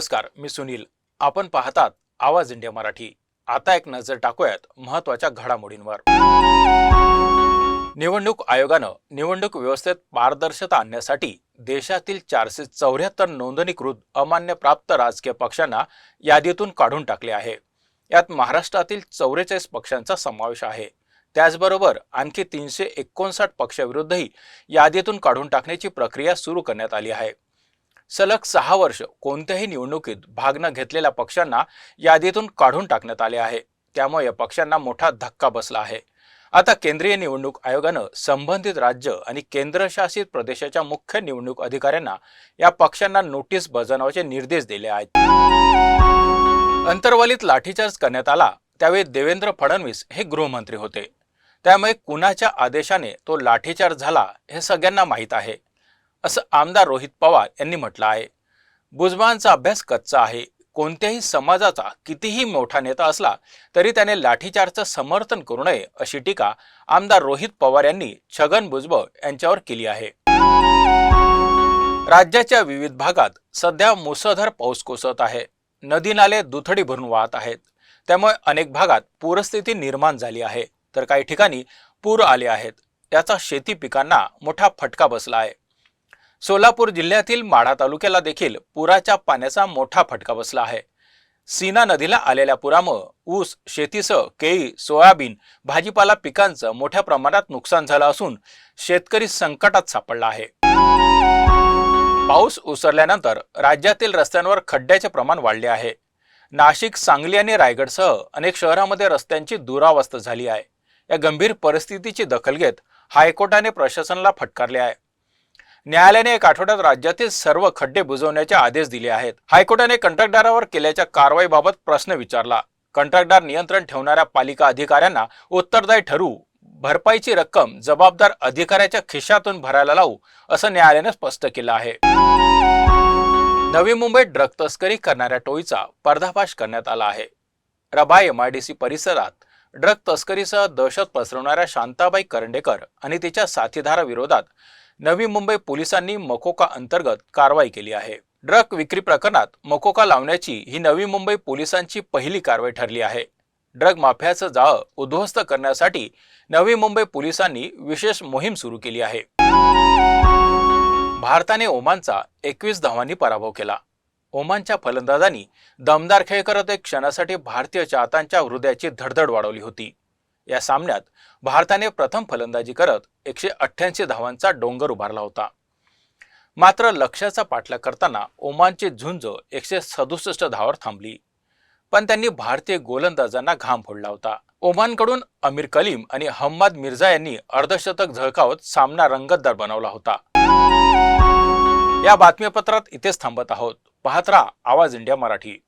नमस्कार मी सुनील. आपण पाहतात आवाज इंडिया मराठी. आता एक नजर टाकूयात महत्त्वाच्या घडामोडींवर. निवडणूक आयोगानं निवडणूक व्यवस्थेत पारदर्शता आणण्यासाठी देशातील चारशे चौऱ्याहत्तर नोंदणीकृत अमान्य प्राप्त राजकीय पक्षांना यादीतून काढून टाकले आहे. यात महाराष्ट्रातील चौवेचाळीस पक्षांचा समावेश आहे. त्याचबरोबर आणखी तीनशे एकोणसाठ पक्षाविरुद्धही यादीतून काढून टाकण्याची प्रक्रिया सुरू करण्यात आली आहे. सलग सहा वर्ष कोणत्याही निवडणुकीत भाग न घेतलेल्या पक्षांना यादीतून काढून टाकण्यात आले आहे. त्यामुळे या पक्षांना मोठा धक्का बसला आहे. आता केंद्रीय निवडणूक आयोगानं संबंधित राज्य आणि केंद्रशासित प्रदेशाच्या मुख्य निवडणूक अधिकाऱ्यांना या पक्षांना नोटीस बजावण्याचे निर्देश दिले आहेत. अंतर्वालीत लाठीचार्ज करण्यात आला त्यावेळी देवेंद्र फडणवीस हे गृहमंत्री होते. त्यामुळे कुणाच्या आदेशाने तो लाठीचार्ज झाला हे सगळ्यांना माहीत आहे. असं आमदार रोहित पवार यांनी म्हटलं आहे. भुजबळांचा अभ्यास कच्चा आहे. कोणत्याही समाजाचा कितीही मोठा नेता असला तरी त्याने लाठीचार्जचं समर्थन करू नये अशी टीका आमदार रोहित पवार यांनी छगन भुजबळ यांच्यावर केली आहे. राज्याच्या विविध भागात सध्या मुसळधार पाऊस कोसळत आहे. नदी नाले दुथडी भरून वाहत आहेत. त्यामुळे अनेक भागात पूरस्थिती निर्माण झाली आहे. तर काही ठिकाणी पूर आले आहेत. याचा शेती पिकांना मोठा फटका बसला आहे. सोलापूर जिल्ह्यातील माढा तालुक्याला देखील पुराच्या पाण्याचा मोठा फटका बसला आहे. सीना नदीला आलेल्या पुरामुळे ऊस शेतीसह केळी सोयाबीन भाजीपाला पिकांचं मोठ्या प्रमाणात नुकसान झालं असून शेतकरी संकटात सापडला आहे. पाऊस ओसरल्यानंतर राज्यातील रस्त्यांवर खड्ड्याचे प्रमाण वाढले आहे. नाशिक सांगली आणि रायगडसह अनेक शहरांमध्ये रस्त्यांची दुरावस्था झाली आहे. या गंभीर परिस्थितीची दखल घेत हायकोर्टाने प्रशासनाला फटकारले आहे. न्यायालयाने एक आठवड्यात राज्यातील सर्व खड्डे बुजवण्याचे आदेश दिले आहेत. हायकोर्टाने कंत्राटदारावर केल्याच्या कारवाईबाबत प्रश्न विचारला. कंत्राटदार नियंत्रण ठेवणाऱ्या पालिका अधिकाऱ्यांना उत्तरदायी ठरवू भरपाईची रक्कम जबाबदार अधिकाऱ्याच्या खिशातून भरायला लावू असं न्यायालयाने स्पष्ट केलं आहे. नवी मुंबईत ड्रग तस्करी करणाऱ्या टोळीचा पर्दाफाश करण्यात आला आहे. रबाय एमआयडीसी परिसरात ड्रग तस्करीसह दहशत पसरवणाऱ्या शांताबाई करंडेकर आणि तिच्या साथीदाराविरोधात नवी मुंबई पोलिसांनी मकोका अंतर्गत कारवाई केली आहे. ड्रग विक्री प्रकरणात मकोका लावण्याची ही नवी मुंबई पोलिसांची पहिली कारवाई ठरली आहे. ड्रग माफियाचं जाळं उद्ध्वस्त करण्यासाठी नवी मुंबई पोलिसांनी विशेष मोहीम सुरू केली आहे. भारताने ओमानचा एकवीस धावांनी पराभव केला. ओमानच्या फलंदाजांनी दमदार खेळ करत एक क्षणासाठी भारतीय चाहत्यांच्या हृदयाची धडधड वाढवली होती. या सामन्यात भारताने प्रथम फलंदाजी करत एकशे अठ्ठ्याऐंशी धावांचा डोंगर उभारला होता. मात्र लक्ष्याचा पाठलाग करताना ओमानची झुंज एकशे सदुसष्ट धावावर थांबली. पण त्यांनी भारतीय गोलंदाजांना घाम फोडला होता. ओमानकडून अमीर कलीम आणि हम्माद मिर्झा यांनी अर्धशतक झळकावत सामना रंगतदार बनवला होता. या बातमीपत्रात इथेच थांबत आहोत. पाहत राहा आवाज इंडिया मराठी.